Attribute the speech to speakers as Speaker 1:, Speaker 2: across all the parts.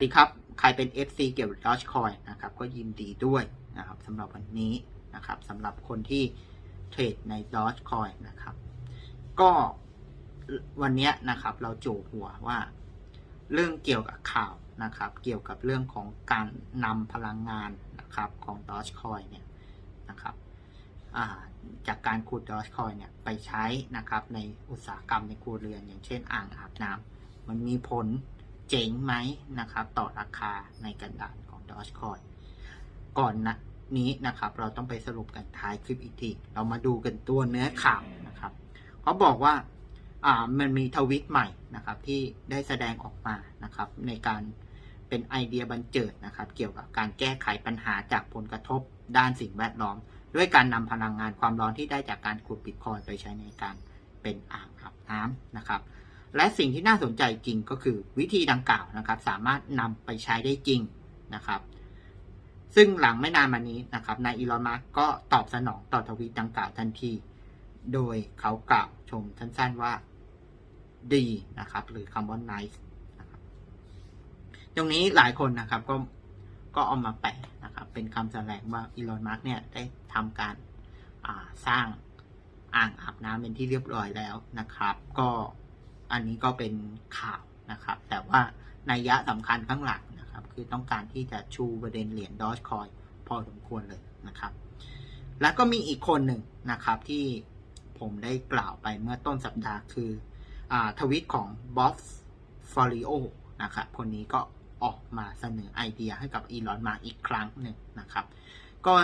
Speaker 1: สวัสดีครับ ใครเป็น FC เกี่ยวกับ Dogecoin นะครับ ก็ยินดีด้วยนะครับสำหรับวันนี้นะครับสำหรับคนที่เทรดใน Dogecoin นะครับ ก็วันนี้นะครับเราโจหัวว่า เรื่องเกี่ยวกับข่าวนะครับ เกี่ยวกับเรื่องของการนำพลังงานนะครับของ Dogecoin เนี่ยนะครับจากการขุด Dogecoin เนี่ยไปใช้นะครับในอุตสาหกรรมในครัวเรือน อย่างเช่นอ่างอาบน้ำมันมีผล เจ๋งไหมนะครับ ต่อราคาในกันดานของ Dogecoin ก่อนนะนี้นะครับ เราต้องไปสรุปกันท้ายคลิปอีกที เรามาดูกันตัวเนื้อข่าวนะครับเขาบอกว่าอ่ามันมีทวิตใหม่นะครับที่ได้แสดงออกมานะครับ ในการเป็นไอเดียบันเจิดนะครับ เกี่ยวกับการแก้ไขปัญหาจากผลกระทบด้านสิ่งแวดล้อม ด้วยการนำพลังงานความร้อนที่ได้จากการขุดบิตคอยไปใช้ในการเป็นอ่างอาบน้ำนะครับ และสิ่งที่น่าสนใจจริงก็คือวิธีดังกล่าวนะครับ สามารถนำไปใช้ได้จริงนะครับ ซึ่งหลังไม่นานมานี้นะครับนายอีลอนมัสก์ก็ตอบสนองต่อทวีตดังกล่าวทันที โดยเขากล่าวชมสั้นๆว่าดีนะครับ หรือคำว่า nice นะครับตรงนี้หลายคนนะครับก็ก็เอามาแปลนะครับ เป็นคำแสดงว่าอีลอนมัสก์เนี่ยได้ทำการาสร้างอ่างอาบน้ำเป็นที่เรียบร้อยแล้วนะครับ ก็ อันนี้ก็เป็นข่าวนะครับ แต่ว่านัยยะสำคัญข้างหลังนะครับ คือต้องการที่จะชูประเด็นเหรียญดอ g คอยพอสมควรเลยนะครับ แล้วก็มีอีกคนหนึ่งนะครับที่ผมได้กล่าวไปเมื่อต้นสัปดาห์คืออทวิตของบ๊อบฟอริโอนะครับ คนนี้ก็ออกมาเสนอไอเดียให้กับอีลอนมาอีกครั้งหนึ่งนะครับ ก็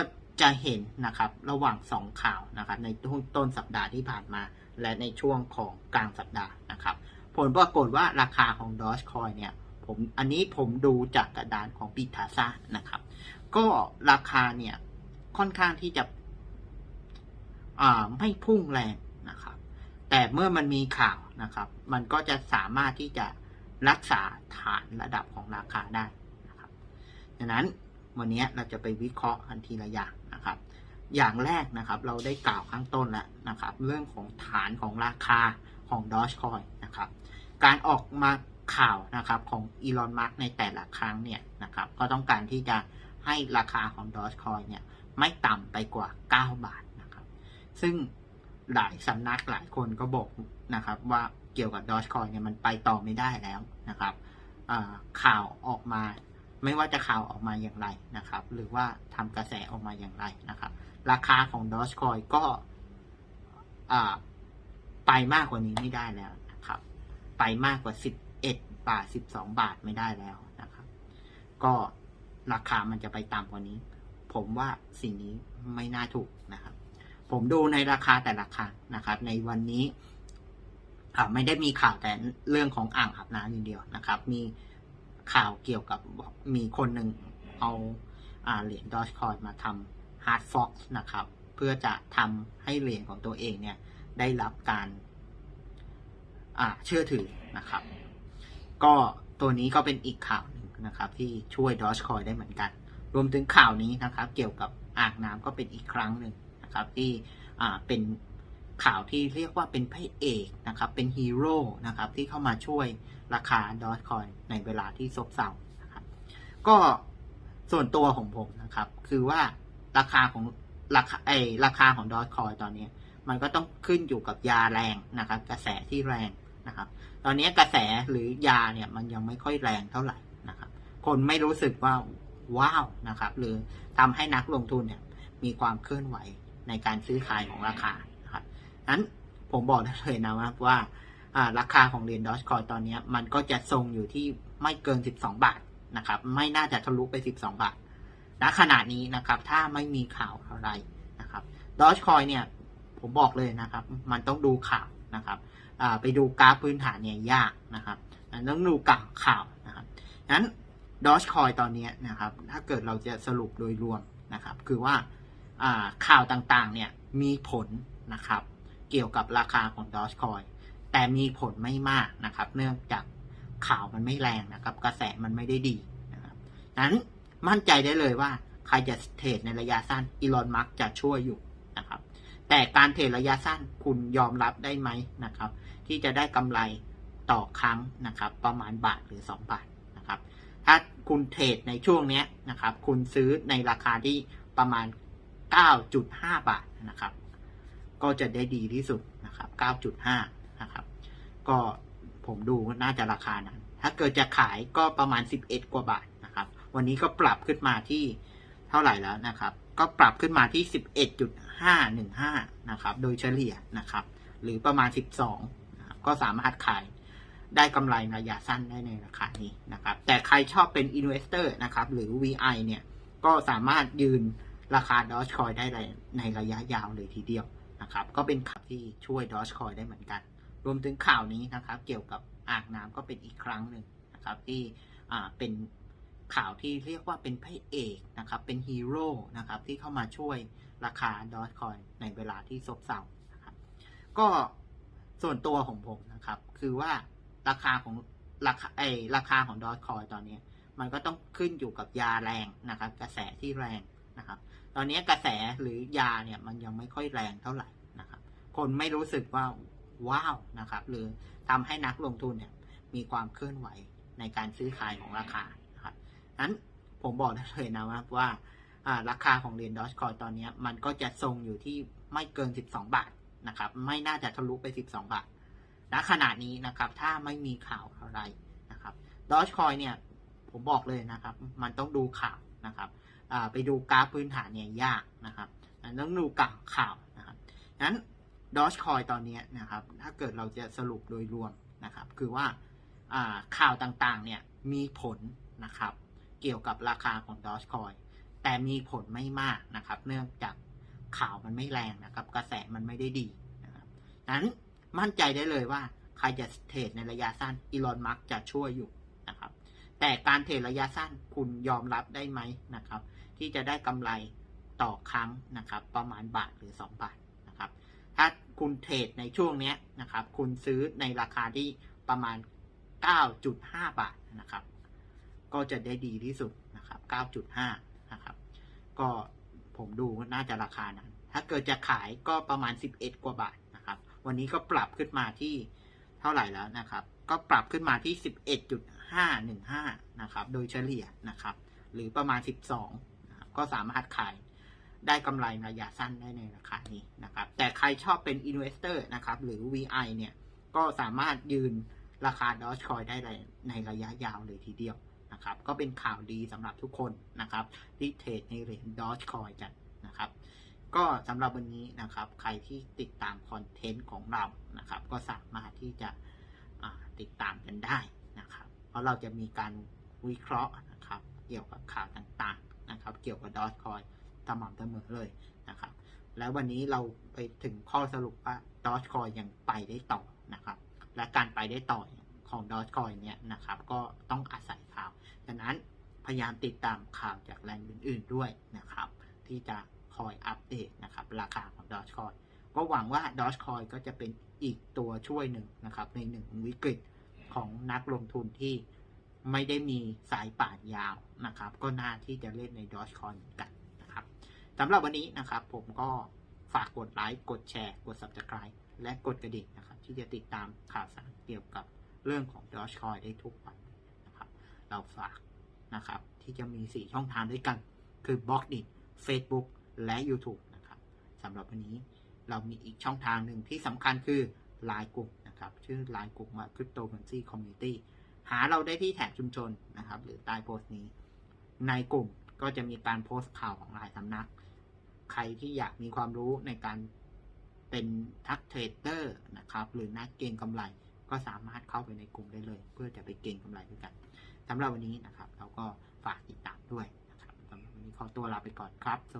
Speaker 1: จะเห็นนะครับระหว่างสองข่าวนะครับในช่วงต้นสัปดาห์ที่ผ่านมา และในช่วงของกลางสัปดาห์นะครับ ผลปรากฏว่าราคาของ Dogecoin เนี่ยผมอันนี้ผมดูจากกระดานของ b i t a s a นะครับ ก็ราคาเนี่ยค่อนข้างที่จะไม่พุ่งแรงนะครับ แต่เมื่อมันมีข่าวนะครับ มันก็จะสามารถที่จะรักษาฐานระดับของราคาได้นะครับดังนั้นวันนี้เราจะไปวิเคราะห์กันทีละอย่าง นะครับ อย่างแรกนะครับเราได้กล่าวข้างต้นแล้วนะครับ เรื่องของฐานของราคาของ Dogecoin นะครับ การออกมาข่าวนะครับของอีลอนมัสในแต่ละครั้งเนี่ยนะครับก็ต้องการที่จะให้ราคาของ Dogecoin เนี่ยไม่ต่ำไปกว่า 9 บาทนะครับ ซึ่งหลายสำนักหลายคนก็บอกนะครับว่าเกี่ยวกับ Dogecoin เนี่ยมันไปต่อไม่ได้แล้วนะครับข่าวออกมา ไม่ว่าจะข่าวออกมาอย่างไรนะครับ หรือว่าทำกระแสออกมาอย่างไรนะครับ ราคาของ Dogecoin ก็ไปมากกว่านี้ไม่ได้แล้วนะครับ ไปมากกว่า 11 บาท 12 บาทไม่ได้แล้วนะครับ ก็ราคามันจะไปต่ำกว่านี้ ผมว่าสิ่งนี้ไม่น่าถูกนะครับ ผมดูในราคาแต่ละครั้งนะครับ ในวันนี้ไม่ได้มีข่าวแต่เรื่องของอ่างอาบน้ำอย่างเดียวนะครับ มี ข่าวเกี่ยวกับมีคนหนึ่งเอาอาเหรียญดอ g คอยมาทำฮาร์ดฟ็อกซ์นะครับ เพื่อจะทำให้เหรียญของตัวเองเนี่ยได้รับการเชื่อถือนะครับ ก็ตัวนี้ก็เป็นอีกข่าวหนึ่งนะครับ ที่ช่วย Dogecoin ได้เหมือนกัน รวมถึงข่าวนี้นะครับ เกี่ยวกับอ่างน้ำก็เป็นอีกครั้งหนึ่งนะครับ ที่เป็นข่าวที่เรียกว่าเป็นพระเอกนะครับ เป็นฮีโร่นะครับที่เข้ามาช่วย ราคา Dogecoin ในเวลาที่ซบเซานะครับก็ส่วนตัวของผมนะครับ คือว่าราคาของราคาไอราคาของ Dogecoin ตอนนี้ มันก็ต้องขึ้นอยู่กับยาแรงนะครับ กระแสที่แรงนะครับ ตอนนี้กระแสหรือยาเนี่ยมันยังไม่ค่อยแรงเท่าไหร่นะครับ คนไม่รู้สึกว่าว้าวนะครับ หรือทำให้นักลงทุนเนี่ยมีความเคลื่อนไหวในการซื้อขายของราคานะครับนั้นผมบอกได้เลยนะว่า ราคาของเหรียญดอ g คอยตอนนี้มันก็จะทรงอยู่ที่ไม่เกิน 12 บาทนะครับ ไม่น่าจะทะลุไป 12 บาทณขณะนี้นะครับ ถ้าไม่มีข่าวอะไรนะครับดอ g คอยเนี่ย ผมบอกเลยนะครับ มันต้องดูข่าวนะครับไปดูกราฟพื้นฐานเนี่ยยากนะครับต้องดูกราฟข่าวนะครับนั้นดอ g คอยตอนนี้นะครับ ถ้าเกิดเราจะสรุปโดยรวมนะครับ คือว่าอ่าข่าวต่างๆเนี่ยมีผลนะครับ เกี่ยวกับราคาของดอ g คอย แต่มีผลไม่มากนะครับ เนื่องจากข่าวมันไม่แรงนะครับ กระแสมันไม่ได้ดีนะครับนั้นมั่นใจได้เลยว่าใครจะเทรดในระยะสั้นอีลอนมัสจะช่วยอยู่นะครับ แต่การเทรดระยะสั้นคุณยอมรับได้ไหมนะครับ ที่จะได้กำไรต่อครั้งนะครับ ประมาณบาทหรือ 2 บาทนะครับ ถ้าคุณเทรดในช่วงนี้นะครับ คุณซื้อในราคาที่ประมาณ 9.5 บาทนะครับ ก็จะได้ดีที่สุดนะครับ 9.5 นะครับ ก็ผมดูน่าจะราคานั้น ถ้าเกิดจะขายก็ประมาณ 11 กว่าบาทนะครับ วันนี้ก็ปรับขึ้นมาที่เท่าไหร่แล้วนะครับ ก็ปรับขึ้นมาที่ 11.515 นะครับ โดยเฉลี่ยนะครับ หรือประมาณ 12นะครับก็สามารถขายได้กำไรระยะสั้นได้ในราคานี้นะครับ แต่ใครชอบเป็น Investor นะครับ หรือ VI เนี่ย ก็สามารถยืนราคา Dogecoin ได้ในระยะยาวเลยทีเดียวนะครับ ก็เป็นข่าวที่ช่วย Dogecoin ได้เหมือนกัน รวมถึงข่าวนี้นะครับ เกี่ยวกับอ่างน้ำก็เป็นอีกครั้งหนึ่งนะครับที่เป็นข่าวที่เรียกว่าเป็นพระเอกนะครับ เป็นฮีโร่นะครับที่เข้ามาช่วยราคา Dogecoin ในเวลาที่ซบเซานะครับก็ส่วนตัวของผมนะครับ คือว่าราคาของราคาไอราคาของ Dogecoin ตอนนี้ มันก็ต้องขึ้นอยู่กับยาแรงนะครับ กระแสที่แรงนะครับ ตอนนี้กระแสหรือยาเนี่ยมันยังไม่ค่อยแรงเท่าไหร่นะครับ คนไม่รู้สึกว่า ว้าวนะครับ หรือทำให้นักลงทุนเนี่ยมีความเคลื่อนไหวในการซื้อขายของราคานะครับนั้นผมบอกได้เลยนะว่าว่าราคาของเหรียญดอ g คอยตอนนี้มันก็จะทรงอยู่ที่ไม่เกิน 12 บาทนะครับ ไม่น่าจะทะลุไป 12 บาทณขณะนี้นะครับ ถ้าไม่มีข่าวอะไรนะครับดอ g คอยเนี่ย ผมบอกเลยนะครับ มันต้องดูข่าวนะครับไปดูกราฟพื้นฐานเนี่ยยากนะครับต้องดูกราข่าวนะครับนั้น ดอ g คอยตอนนี้นะครับ ถ้าเกิดเราจะสรุปโดยรวมนะครับ คือว่าข่าวต่างๆ เนี่ยมีผลนะครับ เกี่ยวกับราคาของดอ g คอยแต่มีผลไม่มากนะครับ เนื่องจากข่าวมันไม่แรงนะครับ กระแสมันไม่ได้ดีนะครับนั้นมั่นใจได้เลยว่าใครจะเทรดในระยะสั้นอีลอนมัสจะช่วยอยู่นะครับ แต่การเทรดระยะสั้นคุณยอมรับได้ไหมนะครับ ที่จะได้กำไรต่อครั้งนะครับ ประมาณบาทหรือ 2 บาทนะครับ ถ้า คุณเทรดในช่วงนี้นะครับ คุณซื้อในราคาที่ประมาณ 9.5 บาทนะครับ ก็จะได้ดีที่สุดนะครับ 9.5 นะครับ ก็ผมดูน่าจะราคานั้น ถ้าเกิดจะขายก็ประมาณ 11 กว่าบาทนะครับ วันนี้ก็ปรับขึ้นมาที่เท่าไหร่แล้วนะครับ ก็ปรับขึ้นมาที่ 11.515 นะครับ โดยเฉลี่ยนะครับ หรือประมาณ 12 ก็สามารถขาย ได้กำไรระยะสั้นได้ในราคานี้นะครับ แต่ใครชอบเป็น Investor นะครับ หรือ VI เนี่ย ก็สามารถยืนราคา Dogecoin ได้ในระยะยาวเลยทีเดียวนะครับ ก็เป็นข่าวดีสำหรับทุกคนนะครับที่เทรดในเหรียญ Dogecoin กันนะครับ ก็สำหรับวันนี้นะครับ ใครที่ติดตามคอนเทนต์ของเรานะครับ ก็สามารถที่จะติดตามกันได้นะครับ เพราะเราจะมีการวิเคราะห์นะครับ เกี่ยวกับข่าวต่างๆนะครับ เกี่ยวกับดอ g คอย สม่ำเสมอเลยนะครับ แล้ววันนี้เราไปถึงข้อสรุปว่าดอ g คอยยังไปได้ต่อนะครับ และการไปได้ต่อของดอ g คอยเนี่ยนะครับ ก็ต้องอาศัยข่าวดังนั้นพยายามติดตามข่าวจากแหล่งอื่น ๆด้วยนะครับ ที่จะคอยอัปเดตนะครับ ราคาของดอ g คอยก็หวังว่าดอ g คอยก็จะเป็นอีกตัวช่วยหนึ่งนะครับ ในหนึ่งวิกฤตของนักลงทุนที่ไม่ได้มีสายป่านยาวนะครับ ก็น่าที่จะเล่นในดอ g คอยเหมือนกัน สำหรับวันนี้นะครับ ผมก็ฝากกดไลค์กดแชร์ กด subscribe และกดกระดิ่งนะครับ ที่จะติดตามข่าวสารเกี่ยวกับเรื่องของดอ g คอยได้ทุกวันนะครับ เราฝากนะครับ ที่จะมี 4 ช่องทางด้วยกัน คือบล็อกดิ Facebook และ YouTube นะครับสำหรับวันนี้เรามีอีกช่องทางหนึ่งที่สำคัญคือไลน์กลุ่มนะครับ ชื่อไลน์กลุ่มว่า Cryptocurrency Community หาเราได้ที่แท็กชุมชนนะครับ หรือใต้โพสต์นี้ ในกลุ่มก็จะมีการโพสต์ข่าวของหลายสำนัก ใครที่อยากมีความรู้ในการเป็นทักเทรดเดอร์นะครับ หรือนักเก็งกำไรก็สามารถเข้าไปในกลุ่มได้เลย เพื่อจะไปเก็งกำไรด้วยกันสำหรับวันนี้นะครับ เราก็ฝากติดตามด้วยนะครับสำหรับวันนี้ขอตัวลาไปก่อนครับสวัสดี